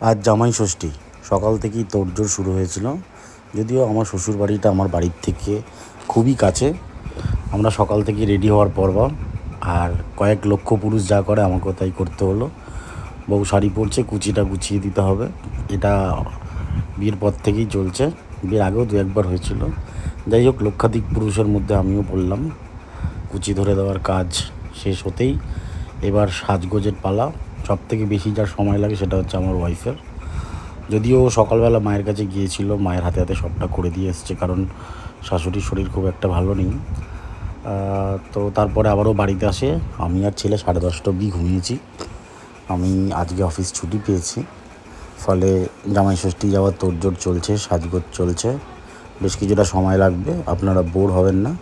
আজ জামাই ষষ্ঠী। সকাল থেকেই তোড়জোড় শুরু হয়েছিল। যদিও আমার শ্বশুর বাড়িটা আমার বাড়ির থেকে খুবই কাছে। আমরা সকাল থেকে রেডি হওয়ার পরবা আর কয়েক লক্ষ পুরুষ যা করে আমাকেও তাই করতে হলো। বউ শাড়ি পরছে, কুচিটা গুছিয়ে দিতে হবে। এটা বিয়ের পর থেকেই চলছে। বিয়ের আগেও দু একবার হয়েছিল। যাই হোক, লক্ষাধিক পুরুষের মধ্যে আমিও পড়লাম। কুচি ধরে দেওয়ার কাজ শেষ হতেই এবার সাজগোজের পালা। সব থেকে বেশি যার সময় লাগে সেটা হচ্ছে আমার ওয়াইফের যদিও সকালবেলা মায়ের কাছে গিয়েছিল, মায়ের হাতে হাতে সবটা করে দিয়ে এসছে, কারণ শাশুড়ির শরীর খুব একটা ভালো নেই। তো তারপরে আবারও বাড়িতে আসে। আমি আর ছেলে সাড়ে দশটা অবধি ঘুমিয়েছি। আমি আজকে অফিস ছুটি পেয়েছি। ফলে জামাই ষষ্ঠী যাওয়ার তোড়জোড় চলছে, সাজগোজ চলছে। বেশ কিছুটা সময় লাগবে, আপনারা বোর হবেন না।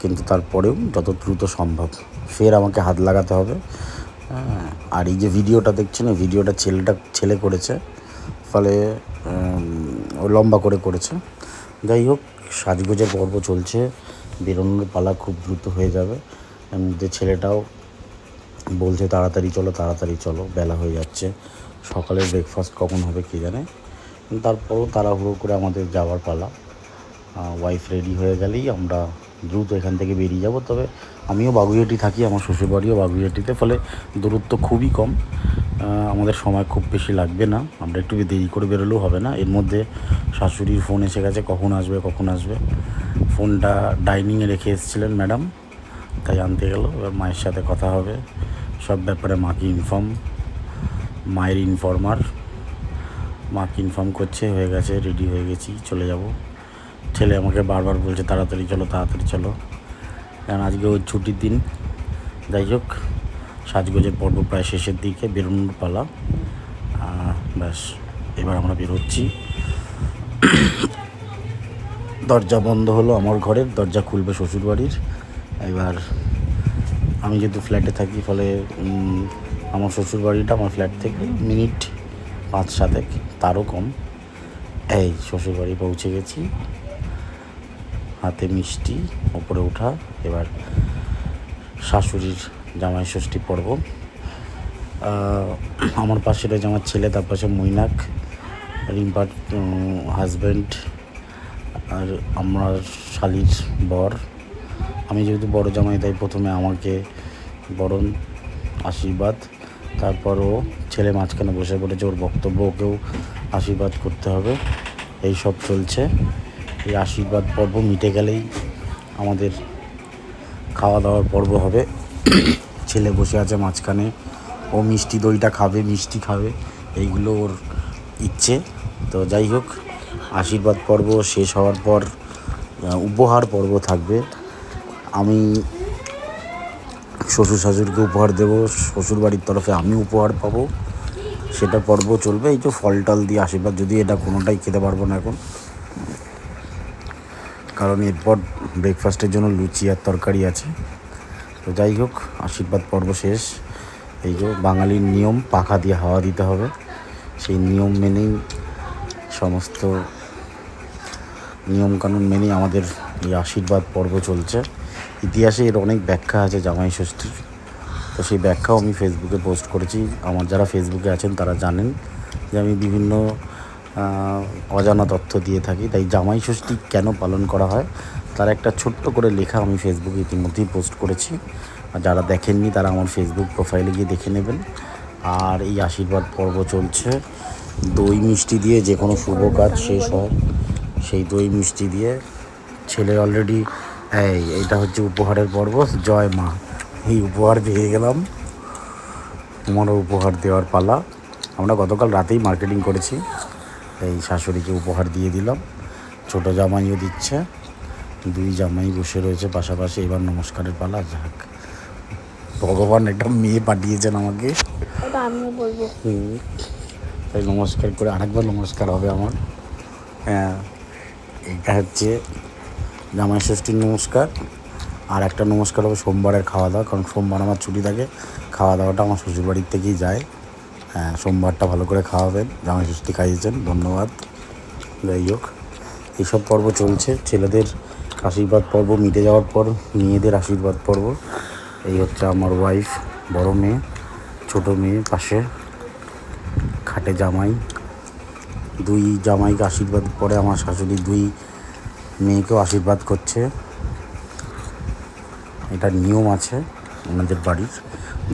কিন্তু তারপরেও যত দ্রুত সম্ভব, ফের আমাকে হাত লাগাতে হবে। হ্যাঁ, আর এই যে ভিডিওটা দেখছেন এই ভিডিওটা ছেলেটা ছেলে করেছে ফলে ও লম্বা করে করেছে। যাই হোক সাজগোজের পর্ব চলছে বেরোনোর পালা খুব দ্রুত হয়ে যাবে। মধ্যে ছেলেটাও বলছে তাড়াতাড়ি চলো তাড়াতাড়ি চলো বেলা হয়ে যাচ্ছে সকালের ব্রেকফাস্ট কখন হবে কে জানে? তারপরও তাড়াহুড়ো করে আমাদের যাওয়ার পালা। ওয়াইফ রেডি হয়ে গেলেই আমরা দ্রুত এখান থেকে বেরিয়ে যাব। তবে আমিও বাগুইহাটি থাকি, আমার শ্বশুরবাড়িও বাগুইহাটিতে, ফলে দূরত্ব খুবই কম। আমাদের সময় খুব বেশি লাগবে না। আমরা একটু দেরি করে বেরোলেও হবে না। এর মধ্যে শাশুড়ির ফোন এসে গেছে, কখন আসবে কখন আসবে। ফোনটা ডাইনিংয়ে রেখে এসেছিলেন ম্যাডাম, তাই আনতে গেল। এবার মায়ের সাথে কথা হবে। সব ব্যাপারে মাকে ইনফর্ম মায়ের ইনফর্মার মাকে ইনফর্ম করছে, হয়ে গেছে রেডি হয়ে গেছি, চলে যাব। ছেলে আমাকে বারবার বলছে, তাড়াতাড়ি চলো তাড়াতাড়ি চলো। কারণ আজকে ওই ছুটির দিন। যাই হোক, সাজগোজের পর্ব প্রায় শেষের দিকে বেরোনোর পালা ব্যাস, এবার আমরা বেরোচ্ছি। দরজা বন্ধ হলো আমার ঘরের, দরজা খুলবে শ্বশুরবাড়ির। এবার আমি যেহেতু ফ্ল্যাটে থাকি, ফলে আমার শ্বশুরবাড়িটা আমার ফ্ল্যাট থেকে মিনিট পাঁচ সাতেক, তারও কম। এই, শ্বশুরবাড়ি পৌঁছে গেছি। হাতে মিষ্টি, ওপরে ওঠা, এবার শাশুড়ির জামাই ষষ্ঠী পর্ব। আমার পাশে রয়েছে আমার ছেলে, তার পাশে মৈনাক, রিম্পার হাজব্যান্ড আর আমার শালির বর। আমি যেহেতু বড় জামাই, তাই প্রথমে আমাকে বরণ, আশীর্বাদ তারপর ও ছেলে মাঝখানে বসে পড়েছে, ওর বক্তব্য ওকেও আশীর্বাদ করতে হবে। এই সব চলছে। এই আশীর্বাদ পর্ব মিটে গেলেই আমাদের খাওয়া দাওয়ার পর্ব হবে। ছেলে বসে আছে মাঝখানে। ও মিষ্টি দইটা খাবে, মিষ্টি খাবে। এইগুলো ওর ইচ্ছে। তো যাই হোক, আশীর্বাদ পর্ব শেষ হওয়ার পর উপহার পর্ব থাকবে। আমি শ্বশুর শাশুড়িকে উপহার দেবো শ্বশুর বাড়ির তরফে আমি উপহার পাবো। সেটা পর্ব চলবে। এই তো ফল টল দিয়ে আশীর্বাদ, যদি এটা কোনোটাই খেতে পারব না এখন। কারণ এরপর ব্রেকফাস্টের জন্য লুচি আর তরকারি আছে। তো যাই হোক, আশীর্বাদ পর্ব শেষ। এই যে বাঙালির নিয়ম, পাখা দিয়ে হাওয়া দিতে হবে। সেই নিয়ম মেনেই সমস্ত নিয়মকানুন মেনেই আমাদের এই আশীর্বাদ পর্ব চলছে। ইতিহাসে এর অনেক ব্যাখ্যা আছে জামাই ষষ্ঠীর। তো সেই ব্যাখ্যাও আমি ফেসবুকে পোস্ট করেছি। আমার যারা ফেসবুকে আছেন তারা জানেন যে আমি বিভিন্ন অজানা তথ্য দিয়ে থাকি। তাই জামাই ষষ্ঠী কেন পালন করা হয়? তার একটা ছোট্ট করে লেখা আমি ফেসবুকে ইতিমধ্যেই পোস্ট করেছি। যারা দেখেননি, তারা আমার ফেসবুক প্রোফাইলে গিয়ে দেখে নেবেন। আর এই আশীর্বাদ পর্ব চলছে। দই মিষ্টি দিয়ে যে কোনো শুভ কাজ শেষ হয়। সেই দই মিষ্টি দিয়ে ছেলে অলরেডি এই, এটা হচ্ছে উপহারের পর্ব। জয় মা। এই উপহার পেয়ে গেলাম। তোমারও উপহার দেওয়ার পালা। আমরা গতকাল রাতেই মার্কেটিং করেছি। এই শাশুড়িকে উপহার দিয়ে দিলাম। ছোট জামাইও দিচ্ছে। দুই জামাই বসে রয়েছে পাশাপাশি। এবার নমস্কারের পালা যাক। ভগবান একটা মেয়ে পাঠিয়েছেন আমাকে। তাই নমস্কার করে আরেকবার নমস্কার হবে আমার। হ্যাঁ এটা হচ্ছে জামাই ষষ্ঠীর নমস্কার। আর একটা নমস্কার হবে সোমবারের খাওয়া দাওয়া। কারণ সোমবার আমার ছুটি থাকে। খাওয়া দাওয়াটা আমার শ্বশুরবাড়ির থেকেই যায়। সোমবারটা ভালো করে খাওয়াবেন। জামাই ষষ্ঠী খাইয়েছেন, ধন্যবাদ। যাই হোক, এইসব পর্ব চলছে। ছেলেদের আশীর্বাদ পর্ব, মিটে যাওয়ার পর মেয়েদের আশীর্বাদ পর্ব। এই হচ্ছে আমার ওয়াইফ বড় মেয়ে, ছোট মেয়ে, পাশে খাটে জামাই। দুই জামাইকে আশীর্বাদ পরে আমার শাশুড়ি দুই মেয়েকেও আশীর্বাদ করছে। এটা নিয়ম আছে আমাদের বাড়ির।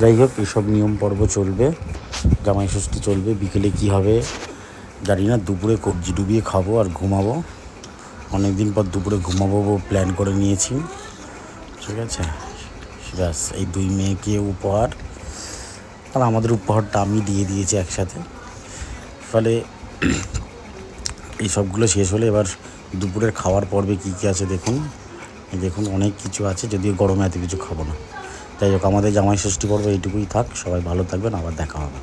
যাই হোক, এসব নিয়ম পর্ব চলবে। জামাই ষষ্ঠী চলবে, বিকেলে কি হবে জানি না, দুপুরে কবজি ডুবিয়ে খাব আর ঘুমাবো। অনেক দিন পর দুপুরে ঘুমাবো প্ল্যান করে নিয়েছি। ঠিক আছে? ব্যাস, এই দুই মেয়েকে উপহার। আর আমাদের উপহারটা আমি দিয়ে দিয়েছি একসাথে। ফলে এই সবগুলো শেষ হলে এবার দুপুরের খাওয়ার পর্বে কী কী আছে দেখুন। দেখুন অনেক কিছু আছে, যদিও গরমে এত কিছু খাব না। যাই হোক, আমাদের জামাই ষষ্ঠী পর্ব এইটুকুই থাক। সবাই ভালো থাকবেন, আবার দেখা হবে।